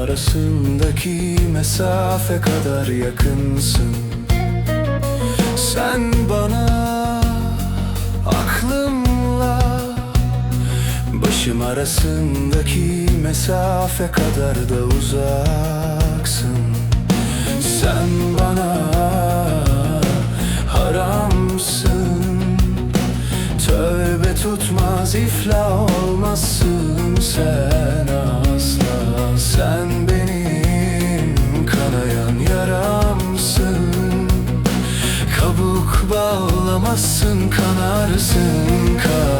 arasındaki mesafe kadar yakınsın. Sen bana aklımla Başım arasındaki mesafe kadar da uzaksın. Sen bana haramsın. Tövbe tutmaz iflah olmazsın sen. asla bağlamazsın kanarsın kanarım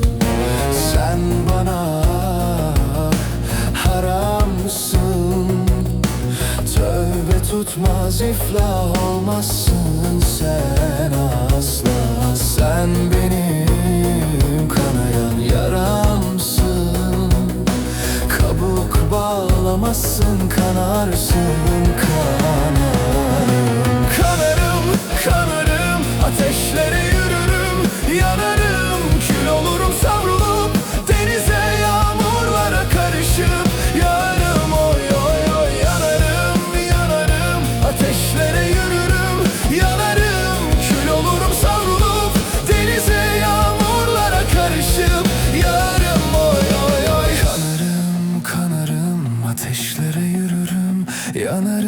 Tutmaz iflah olmazsın sen asla. Sen benim kanayan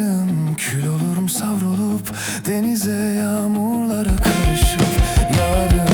aşığım Kül olurum savrulup Denize yağmurlara karışıp Yarın